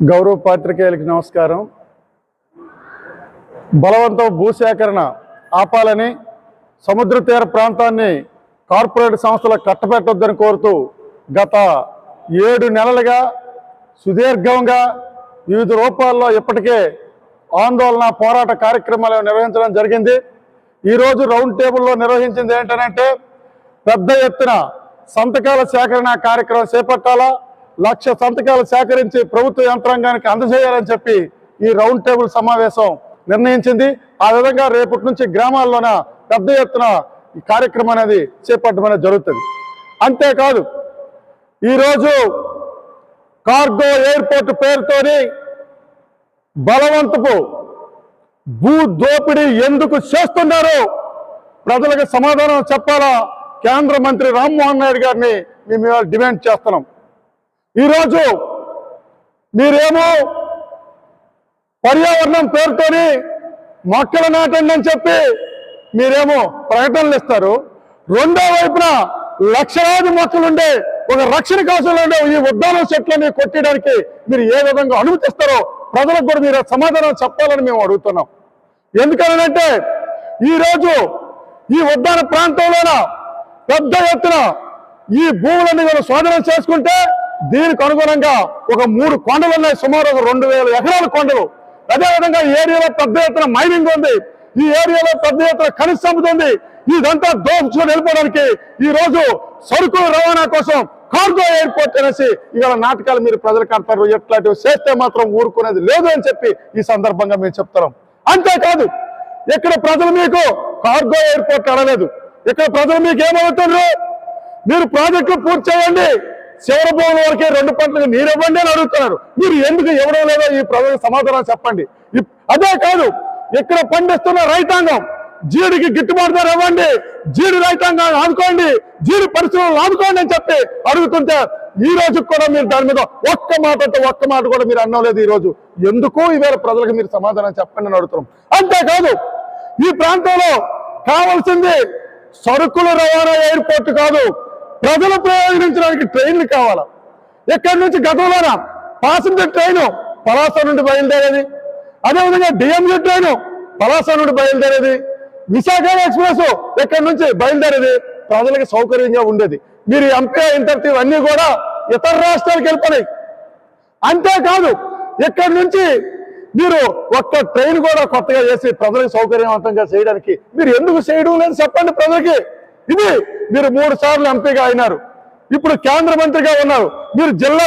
గౌరవ పాత్రికేయులకి నమస్కారం. బలవంతం భూసేకరణ ఆపాలని సముద్ర తీర ప్రాంతాన్ని కార్పొరేట్ సంస్థలకు కట్టబెట్టొద్దని కోరుతూ గత ఏడు నెలలుగా సుదీర్ఘంగా వివిధ రూపాల్లో ఇప్పటికే ఆందోళన పోరాట కార్యక్రమాలు నిర్వహించడం జరిగింది. ఈరోజు రౌండ్ టేబుల్లో నిర్వహించింది ఏంటంటే పెద్ద ఎత్తున సంతకాల సేకరణ కార్యక్రమం చేపట్టాలా లక్ష సంతకాలు సేకరించి ప్రభుత్వ యంత్రాంగానికి అందజేయాలని చెప్పి ఈ రౌండ్ టేబుల్ సమావేశం నిర్ణయించింది. ఆ విధంగా రేపటి నుంచి గ్రామాల్లోన పెద్ద ఎత్తున ఈ కార్యక్రమం అనేది చేపట్టడం అనేది జరుగుతుంది. అంతేకాదు ఈరోజు కార్గో ఎయిర్పోర్ట్ పేరుతోని బలవంతపు భూ దోపిడీ ఎందుకు చేస్తున్నారు ప్రజలకు సమాధానం చెప్పాలా? కేంద్ర మంత్రి రామ్మోహన్ నాయుడు గారిని మేము డిమాండ్ చేస్తున్నాం. ఈరోజు మీరేమో పర్యావరణం పేరుతోని మొక్కలు నాటండి అని చెప్పి మీరేమో ప్రకటనలు ఇస్తారు. రెండో వైపున లక్షలాది మొక్కలుండే ఒక రక్షణ కవచంలో ఉండే ఈ ఉద్దానం చెట్లని కొట్టేయడానికి మీరు ఏ విధంగా అనుమతిస్తారో ప్రజలకు కూడా మీరు సమాధానం చెప్పాలని మేము అడుగుతున్నాం. ఎందుకనంటే ఈరోజు ఈ ఉద్దాన ప్రాంతంలోన పెద్ద ఎత్తున ఈ భూములన్నీ కూడా స్వాధీనం చేసుకుంటే దీనికి అనుగుణంగా ఒక మూడు కొండలు ఉన్నాయి. సుమారు ఒక రెండు వేల ఎకరాల కొండలు. అదేవిధంగా ఈ ఏరియాలో పెద్ద ఎత్తున మైనింగ్ ఉంది. ఈ ఏరియాలో పెద్ద ఎత్తున ఖనిజ సంపద ఉంది. ఇదంతా దోచుకొని వెళ్ళిపోవడానికి ఈ రోజు సరుకుల రవాణా కోసం కార్గో ఎయిర్పోర్ట్ అనేసి ఇవాళ నాటకాలు మీరు ప్రజలకు ఆడతారు. ఎట్లాంటివి చేస్తే మాత్రం ఊరుకునేది లేదు అని చెప్పి ఈ సందర్భంగా మేము చెప్తున్నాం. అంతేకాదు ఇక్కడ ప్రజలు మీకు కార్గో ఎయిర్పోర్ట్ అడలేదు ఇక్కడ ప్రజలు మీకు ఏమవుతున్నారు మీరు ప్రాజెక్టులు పూర్తి చేయండి. చివరి భూముల వరకే రెండు పంటలకు నీరు ఇవ్వండి అని అడుగుతున్నారు. మీరు ఎందుకు ఇవ్వడం లేదో ఈ ప్రజలకు సమాధానం చెప్పండి. అదే కాదు ఇక్కడ పండిస్తున్న రైతాంగం జీడికి గిట్టుబాటు ధర ఇవ్వండి జీడి రైతాంగాన్ని ఆదుకోండి జీడి పరిశ్రమలు ఆదుకోండి అని చెప్పి అడుగుతుంటే ఈ రోజు కూడా మీరు దాని మీద ఒక్క మాటతో ఒక్క మాట కూడా మీరు అన్నలేదు ఈ రోజు. ఎందుకు? ఈవేళ ప్రజలకు మీరు సమాధానం చెప్పండి అని అడుగుతున్నాం. అంతేకాదు ఈ ప్రాంతంలో కావాల్సింది సరుకుల రవాణా ఎయిర్పోర్ట్ కాదు. ప్రజలు ప్రయోజనించడానికి ట్రైన్లు కావాలా? ఎక్కడి నుంచి గతంలోన? పాసింజర్ ట్రైను పలాస నుండి బయలుదేరేది. అదేవిధంగా డిఎంజీ ట్రైను పలాస నుండి బయలుదేరేది. విశాఖ ఎక్స్ప్రెస్ ఎక్కడి నుంచి బయలుదేరేది? ప్రజలకు సౌకర్యంగా ఉండేది. మీరు ఎంపీ ఇంటర్వ్యూ అన్నీ కూడా ఇతర రాష్ట్రాలకు వెళ్ళిపోయినాయి. అంతేకాదు ఇక్కడి నుంచి మీరు ఒక్క ట్రైన్ కూడా కొత్తగా చేసి ప్రజలకు సౌకర్యవంతంగా చేయడానికి మీరు ఎందుకు చేయడం లేదు చెప్పండి ప్రజలకి. ఇది మీరు మూడు సార్లు ఎంపీగా అయినారు. ఇప్పుడు కేంద్ర మంత్రిగా ఉన్నారు. మీరు జిల్లా